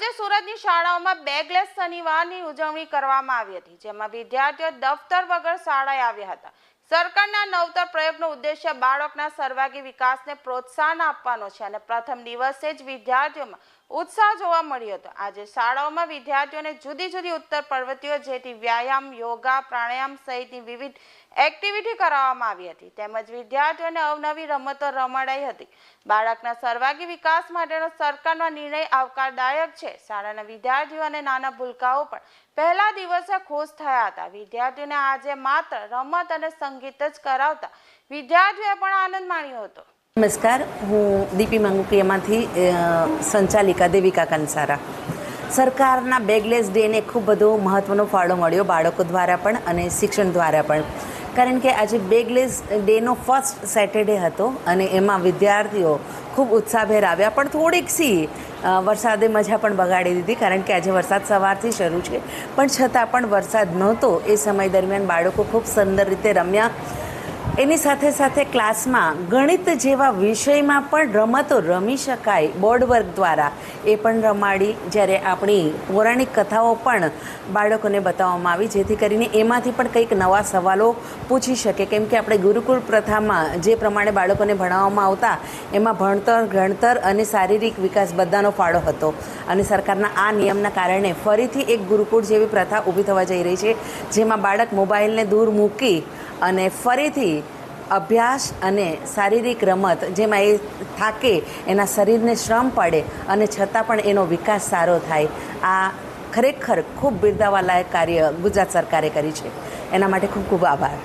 આજે સુરતની શાળાઓમાં બેગલેસ શનિવારની ઉજવણી કરવામાં આવી હતી, જેમાં વિદ્યાર્થીઓ દફતર વગર શાળાએ આવ્યા હતા. સરકારના નવતર પ્રયોગનો ઉદ્દેશ્ય બાળકના સર્વાગી વિકાસને પ્રોત્સાહન આપવાનો છે અને પ્રથમ દિવસે જ વિદ્યાર્થીઓમાં ઉત્સાહ જોવા મળ્યો હતો. આજે શાળાઓમાં વિદ્યાર્થીઓને જુદી જુદી ઉત્તર પ્રવૃત્તિઓ જેથી વ્યાયામ, યોગા, પ્રાણાયામ સહિતની વિવિધ એક્ટિવિટી કરાવવામાં આવી હતી. તેમજ વિદ્યાર્થીઓને અવનવી રમતો રમાડાઈ હતી. બાળકના સર્વાગી વિકાસ માટેનો સરકારનો નિર્ણય આવકારદાયક છે. શાળાના વિદ્યાર્થીઓ અને નાના ભૂલકાઓ પણ પહેલા દિવસે ખુશ થયા હતા. વિદ્યાર્થીઓને આજે માત્ર રમત અને સંગીત જ કરાવતા. વિદ્યાર્થીઓએ પણ આનંદ માણ્યો હતો. નમસ્કાર, હું દીપી મંગુકિયામાંથી સંચાલિકા દેવિકા કંસારા. સરકારના બેગલેસ ડેને ખૂબ બધો મહત્ત્વનો ફાળો મળ્યો બાળકો દ્વારા પણ અને શિક્ષણ દ્વારા પણ. કારણ કે આજે બેગલેસ ડેનો ફર્સ્ટ સેટરડે હતો અને એમાં વિદ્યાર્થીઓ ખૂબ ઉત્સાહભેર આવ્યા. પણ થોડીક સી વરસાદે મજા પણ બગાડી દીધી, કારણ કે આજે વરસાદ સવારથી શરૂ છે. પણ છતાં પણ વરસાદ નહોતો. એ સમય દરમિયાન બાળકો ખૂબ સુંદર રીતે રમ્યા. એની સાથે સાથે ક્લાસમાં ગણિત જેવા વિષયમાં પણ રમતો રમી શકાય. બોર્ડ વર્ક દ્વારા એ પણ રમાડી, જ્યારે આપણી પૌરાણિક કથાઓ પણ બાળકોને બતાવવામાં આવી, જેથી કરીને એમાંથી પણ કંઈક નવા સવાલો પૂછી શકે. કેમ કે આપણે ગુરુકુળ પ્રથામાં જે પ્રમાણે બાળકોને ભણાવવામાં આવતા, એમાં ભણતર, ગણતર અને શારીરિક વિકાસ બધાનો ફાળો હતો. અને સરકારના આ નિયમના કારણે ફરીથી એક ગુરુકુળ જેવી પ્રથા ઊભી થવા જઈ રહી છે, જેમાં બાળક મોબાઈલને દૂર મૂકી અને ફરીથી અભ્યાસ અને શારીરિક રમત જેમાં એ થાકે, એના શરીરને શ્રમ પડે અને છતાં પણ એનો વિકાસ સારો થાય. આ ખરેખર ખૂબ બિરદાવાલાયક કાર્ય ગુજરાત સરકારે કરી છે. એના માટે ખૂબ ખૂબ આભાર.